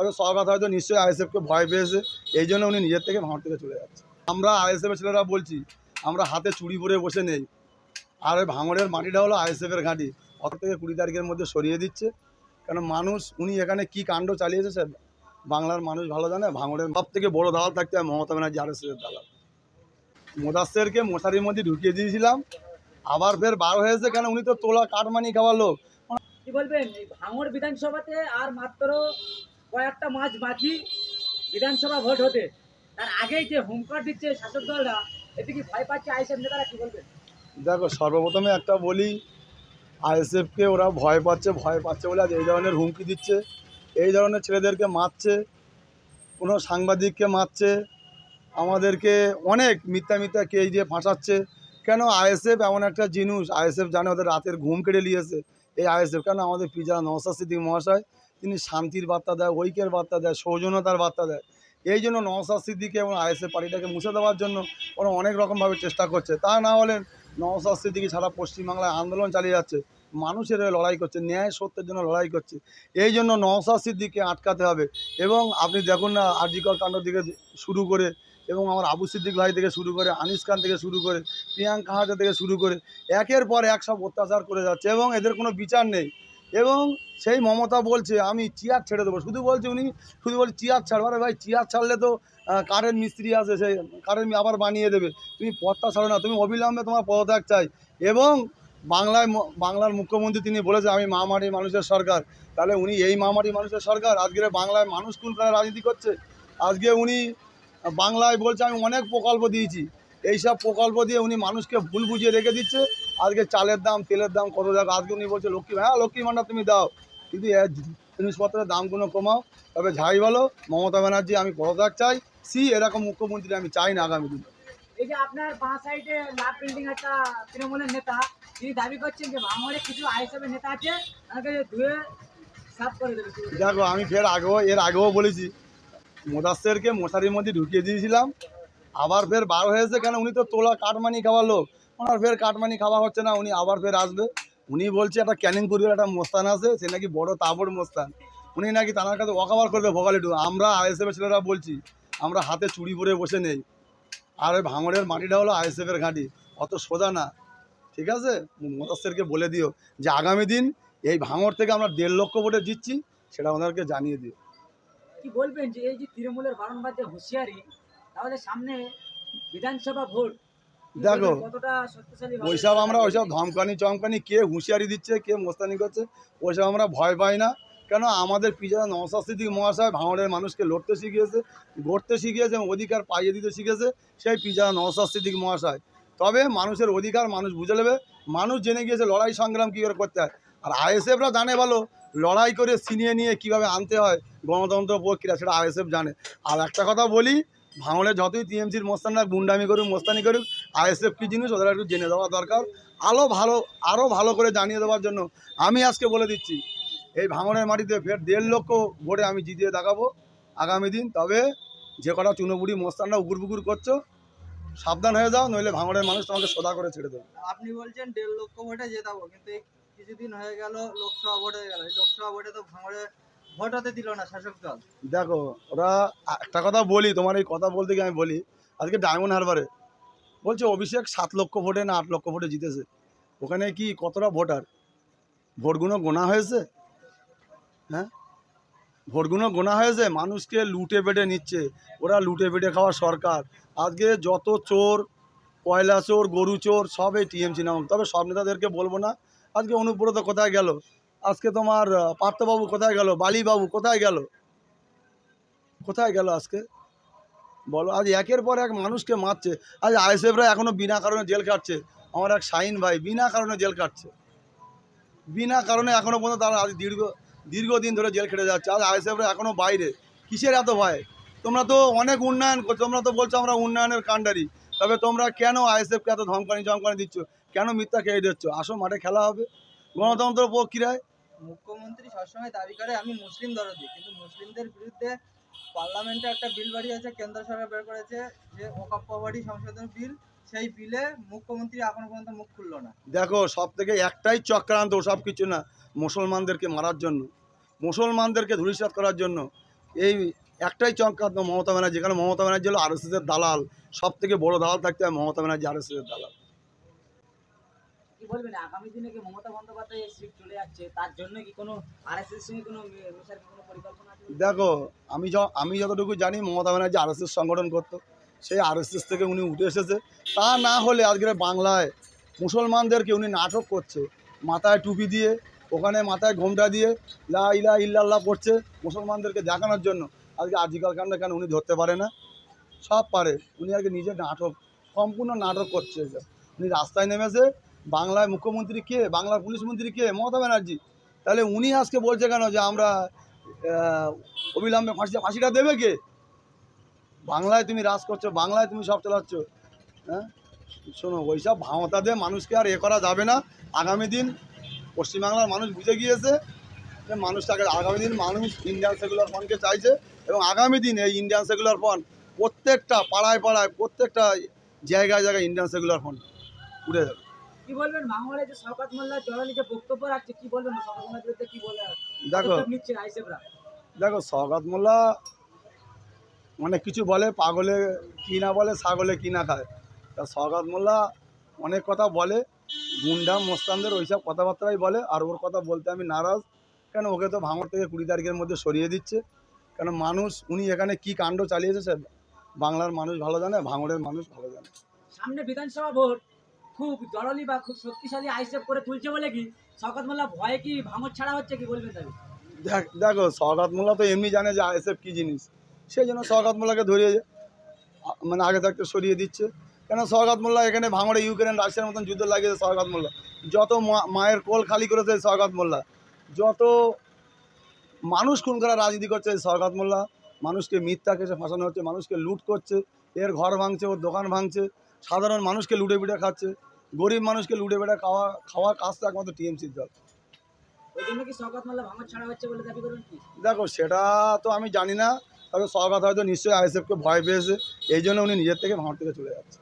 তবে সরকার হয়তো নিশ্চয়ই আইএসএফকে ভয় পেয়েছে, এই জন্য উনি নিজের থেকে ভাঁড় থেকে চলে যাচ্ছে। আমরা আইএসএফের ছেলেরা বলছি, আমরা হাতে চুড়ি পরে বসে নেই। আর ওই ভাঙড়ের মাটিটা হলো আইএসএফের ঘাঁটি। অত থেকে কুড়ি তারিখের মধ্যে সরিয়ে দিচ্ছে। কারণ মানুষ, উনি এখানে কি কাণ্ড চালিয়েছে সে বাংলার মানুষ ভালো জানে, ভাঙড়ের সব থেকে বড় দালাল থাকতে হয় মমতা ব্যানার্জি আর এস দালাল মোদাস্তেরকে মশারির মধ্যে ঢুকিয়ে দিয়েছিলাম। আবার ফের বার হয়েছে, কেন উনি তো তোলা কাটমানি খাওয়ার লোক। কি বলবেন? ভাঙড় বিধানসভাতে আর মাত্র কয়েকটা মাস বাকি বিধানসভা ভোট হতে। তার আগেই যে হুমকার দিচ্ছে শাসক দলরা, এতে কি ভয় পাচ্ছে আইসেন নেতারা, কি বলবেন? দেখো, সর্বপ্রথমে একটা বলি, আইএসএফকে ওরা ভয় পাচ্ছে ভয় পাচ্ছে বলে আজ এই ধরনের হুমকি দিচ্ছে। এই ধরনের ছেলেদেরকে মারছে, কোনো সাংবাদিককে মারছে, আমাদেরকে অনেক মিথ্যা মিথ্যা কেস দিয়ে ফাঁসাচ্ছে। কেন আইএসএফ এমন একটা জিনিস? আইএসএফ জানে ওদের রাতের ঘুম কেড়ে নিয়েছে। এই আইএসএফ কেন আমাদের পিজা নওসাদ সিদ্দিক মহাশয় তিনি শান্তির বার্তা দেয়, ঐক্যের বার্তা দেয়, সৌজন্যতার বার্তা দেয়। এই জন্য নওসাদ সিদ্দিকে এবং আইএসএফ পার্টিটাকে মুছে দেওয়ার জন্য ওরা অনেক রকমভাবে চেষ্টা করছে। তা না হলে নওসাদ সিদ্দিকি সারা পশ্চিমবাংলায় আন্দোলন চালিয়ে যাচ্ছে, মানুষের হয়ে লড়াই করছে, ন্যায় সত্যের জন্য লড়াই করছে। এই জন্য নওসাদ সিদ্দিককে আটকাতে হবে এবং আপনি দেখুন না আরজিকর কাণ্ড থেকে শুরু করে এবং আমার আবু সিদ্দিক ভাই থেকে শুরু করে, আনিস খান থেকে শুরু করে, প্রিয়াঙ্কা হাজা থেকে শুরু করে, একের পর এক সব অত্যাচার করে যাচ্ছে এবং এদের কোনো বিচার নেই। এবং সেই মমতা বলছে, আমি চেয়ার ছেড়ে দেবো। শুধু বলছে উনি, শুধু বলছে চেয়ার ছাড়বো আরে ভাই, চেয়ার ছাড়লে তো কারেন্ট মিস্ত্রি আছে সেই কারেন্ট আবার বানিয়ে দেবে। তুমি পথটা ছাড়ো না, তুমি অবিলম্বে তোমার পদত্যাগ চাই। এবং বাংলায় বাংলার মুখ্যমন্ত্রী তিনি বলেছে, আমি মামাটি মানুষের সরকার। তাহলে উনি এই মামাটি মানুষের সরকার? আজকে বাংলায় মানুষ কোন কারণে রাজনীতি করছে? আজকে উনি বাংলায় বলছে, আমি অনেক প্রকল্প দিয়েছি। এইসব প্রকল্প দিয়ে উনি মানুষকে ভুল বুঝিয়ে রেখে দিচ্ছে। আজকে চালের দাম তেলের দাম কত টাকা আজকে উনি বলছে লক্ষ্মী হ্যাঁ লক্ষ্মী ভাণ্ডার তুমি দাও। কিন্তু জিনিসপত্রের দামগুলো কমাও। তবে যাই বলো মমতা ব্যানার্জি আমি পদত্যাগ চাই। সি এরকম মুখ্যমন্ত্রী আমি চাই না আগামী দিনে। এই যে আপনার বাঁ সাইডে লাভ বিল্ডিং একটা তৃণমূলের নেতা তিনি দাবি করছেন যে ভাঙড়ে কিছু আইএসএফের নেতা আছে তাকে ধুয়ে সাফ করে দেবে। দেখো আমি ফের আগেও এর আগেও বলেছি মোদাস্তেরকে মশারির মধ্যে ঢুকিয়ে দিয়েছিলাম। আবার ফের বার হয়েছে কেন? উনি তো তোলা কাটমানি খাওয়ার লোক। ওনার ফের কাটমানি খাওয়া হচ্ছে না, উনি আবার ফের আসবে। উনি বলছে, একটা ক্যানিং পূর্বের একটা মোস্তান আছে, সে নাকি বড় তাবড় মোস্তান। উনি নাকি তার কাছে ওয়াকাবার করবে ভোগালিটু আমরা আইএসএফের ছেলেরা বলছি, আমরা হাতে চুড়ি পরে বসে নেই। আর ওই ভাঙড়ের মাটিটা হলো আইএসএফের ঘাঁটি, অত সোজা না। ঠিক আছে? মোদাস্তেরকে বলে দিও যে আগামী দিন এই ভাঙড় থেকে আমরা দেড় লক্ষ ভোটে জিতছি, সেটা ওনাদেরকে জানিয়ে দিও। কি বলবেন যে এই যে তৃণমূলের বারংবার যে হুঁশিয়ারি, তাহলে সামনে বিধানসভা ভোট দেখো? ওইসব আমরা ওইসব ধমকানি চমকানি কে হুঁশিয়ারি দিচ্ছে কে মোস্তানি করছে ওইসব আমরা ভয় পাই না। কেন আমাদের পিজা সিদ্দিক মহাশয় ভাঙড়ের মানুষকে লড়তে শিখিয়েছে গড়তে শিখিয়েছে এবং অধিকার পাইয়ে দিতে শিখেছে সেই পিজা সিদ্দিক মহাশয়। তবে মানুষের অধিকার মানুষ বুঝে নেবে মানুষ জেনে গিয়েছে লড়াই সংগ্রাম কী করে করতে হয়। আর আইএসএফরা জানে ভালো লড়াই করে ছিনিয়ে নিয়ে কীভাবে আনতে হয় গণতন্ত্র প্রক্রিয়া সেটা আইএসএফ জানে। আর একটা কথা বলি ভাঙড়ে যতই টিএমসির মোস্তানরা গুন্ডামি করুক মোস্তানি করুক আইএসএফ কী জিনিস ওদের একটু জেনে দেওয়া দরকার। আরও ভালো আরও ভালো করে জানিয়ে দেওয়ার জন্য আমি আজকে বলে দিচ্ছি এই ভাঙনের মাটিতে ফের দেড় লক্ষ ভোটে আমি জিতিয়ে দেখাবো আগামী দিন। তবে যে কটা চুনোপুরি মোস্তানরা উগুর বুকুর করছ সাবধান হয়ে যাও নইলে ভাঙনের মানুষ তোমাকে সোদা করে ছেড়ে দেবে। আপনি বলছেন দেড় লক্ষ ভোটে জেতাবো কিন্তু এই কিছুদিন হয়ে গেল লোকসভা ভোট হয়ে গেল। এই লোকসভা ভোটে তো ভাঙড়ে ভোট হতে দিল না শাসক দল। দেখো ওরা একটা কথা বলি তোমার এই কথা বলতে গিয়ে আমি বলি আজকে ডায়মন্ড হারবারে বলছে, অভিষেক সাত লক্ষ ভোটে না আট লক্ষ ভোটে জিতেছে। ওখানে কি কতটা ভোটার? ভোটগুলো গোনা হয়েছে? হ্যাঁ? ভোটগুলো গোনা হয়েছে? মানুষকে লুটে পেটে নিচ্ছে। ওরা লুটে পেটে খাওয়া সরকার। আজকে যত চোর, কয়লা চোর, গরু চোর, সব এই টিএমসি নামক। তবে সব নেতাদেরকে বলব না। আজকে অনুব্রত কোথায় গেল? আজকে তোমার পার্থবাবু কোথায় গেল? বালিবাবু কোথায় গেল? কোথায় গেল আজকে? বলো, আজ একের পর এক মানুষকে মারছে। আজ আইএসএফরা এখনও বিনা কারণে জেল কাটছে আমার এক শাহিন ভাই বিনা কারণে জেল কাটছে বিনা কারণে এখনও পর্যন্ত তারা আজ দীর্ঘ, দীর্ঘদিন ধরে জেল খেটে যাচ্ছে। আজ আইএসএফরা এখনও বাইরে। কিসের এত ভয়? তোমরা তো অনেক উন্নয়ন করছ তোমরা তো বলছো আমরা উন্নয়নের কাণ্ডারি। তবে তোমরা কেন আইএসএফকে এত ধমকানি চমকানি দিচ্ছ? কেন মিথ্যা খেয়ে দিচ্ছ আসো, মাঠে খেলা হবে। গণতন্ত্র প্রক্রিয়ায় মুখ্যমন্ত্রী সবসময় দাবি করে, আমি মুসলিম দরদি। কিন্তু মুসলিমদের বিরুদ্ধে পার্লামেন্টে একটা বিল বাড়িয়েছে, কেন্দ্র সরকার বের করেছে, যে ওকাপ্পাবাড়ি সংশোধন বিল, সেই বিলে মুখ্যমন্ত্রী এখনও পর্যন্ত মুখ খুললো না। দেখো সব থেকে একটাই চক্রান্ত সব কিছু না, মুসলমানদেরকে মারার জন্য, মুসলমানদেরকে ধূলিসাৎ করার জন্য। এই একটাই চক্রান্ত মমতা ব্যানার্জি যেখানে মমতা ব্যানার্জি হলো আর দালাল সব থেকে বড় দালাল থাকতে হয় মমতা ব্যানার্জি আর দালাল। বলবেন, আগামী দিনে কি মমতা বন্দ্যোপাধ্যায় সিট চলে যাচ্ছে? তার জন্য কি কোনো আরএসএস সঙ্গে কোনো মেশার কোনো পরিকল্পনা আছে? দেখো, আমি আমি যতটুকু জানি মমতা ব্যানার্জি আর এস সংগঠন করতো। সেই আর এস থেকে উনি উঠে এসেছে। তা না হলে আজকের বাংলায় মুসলমানদেরকে উনি নাটক করছে। মাথায় টুপি দিয়ে, ওখানে মাথায় ঘোমটা দিয়ে, লা ইলা ইল্লাল্লাহ করছে মুসলমানদেরকে দেখানোর জন্য। আজকে আজিকাল কাণ্ডে কেন উনি ধরতে পারে না? সব পারে। উনি আজকে নিজে নাটক, সম্পূর্ণ নাটক করছে। উনি রাস্তায় নেমেছে বাংলায় মুখ্যমন্ত্রী কে? বাংলার পুলিশ মন্ত্রী কে? মমতা ব্যানার্জি। তাহলে উনি আজকে বলছে কেন যে আমরা অবিলম্বে ফাঁসি, ফাঁসিটা দেবে কে? বাংলায় তুমি রাজ করছ, বাংলায় তুমি সব চালাচ্ছ। হ্যাঁ? শোনো, ওইসব ভাওতা দিয়ে মানুষকে আর এ করা যাবে না। আগামী দিন পশ্চিমবাংলার মানুষ বুঝে গিয়েছে যে মানুষটাকে, আগামী দিন মানুষ ইন্ডিয়ান সেকুলার ফ্রন্টকে চাইছে এবং আগামী দিন এই ইন্ডিয়ান সেকুলার ফ্রন্ট প্রত্যেকটা পাড়ায় পাড়ায়, প্রত্যেকটা জায়গায় জায়গায় ইন্ডিয়ান সেকুলার ফ্রন্ট উঠে যাবে। কি বলবেন? ভাঙড়ে যে শওকত মোল্লা যে বক্তব্য রাখছে কি বলবেন? শওকত মোল্লার বিরুদ্ধে কি বলে? দেখো। নিচ্ছে আইসেফরা। দেখো সৌগাত মোল্লা অনেক কিছু বলে পাগলে কি না বলে ছাগলে কি না খায়। তা সৌগাত মোল্লা অনেক কথা বলে গুন্ডা মোস্তানদের ওইসব কথাবার্তাই বলে আর ওর কথা বলতে আমি নারাজ। কেন? ওকে তো ভাঙর থেকে কুড়ি তারিখের মধ্যে সরিয়ে দিচ্ছে। কেন? মানুষ উনি এখানে কি কাণ্ড চালিয়েছে বাংলার মানুষ ভালো জানে ভাঙড়ের মানুষ ভালো জানে। সামনে বিধানসভা ভোট। খুব জরলি বা খুব শক্তিশালী আইসেফ করে তুলছে বলে কি শওকত মোল্লা ভয়ে কি ভাঙর ছাড়া হচ্ছে কি বলবেন তাহলে? দেখ সৌগাত মোল্লা তো এমনি জানে যে আইএসএফ কী জিনিস। সেই জন্য সৌগাত মোল্লাকে ধরিয়ে মানে আগে থাকতে সরিয়ে দিচ্ছে। কেন সৌগাত মোল্লা এখানে ভাঙড়ে ইউক্রেন, রাশিয়ার মতন যুদ্ধ লাগিয়েছে সৌগাত মোল্লা। যত মায়ের কোল খালি করেছে এই মোল্লা। যত মানুষ খুন করা রাজনীতি করছে সৌগাত মোল্লা, মানুষকে মিথ্যা কেসে ফাঁসানো হচ্ছে, মানুষকে লুট করছে, এর ঘর ভাঙছে, ওর দোকান ভাঙছে, সাধারণ মানুষকে লুটে পিটে খাচ্ছে। গরিব মানুষকে লুটে বেড়া খাওয়া খাওয়ার কাজটা একমাত্র টিএমসির দল। দেখো সেটা তো আমি জানি না তবে সরকার হয়তো নিশ্চয়ই আইএসএফকে ভয় পেয়েছে এই জন্য উনি নিজের থেকে ভাঙর থেকে চলে যাচ্ছে।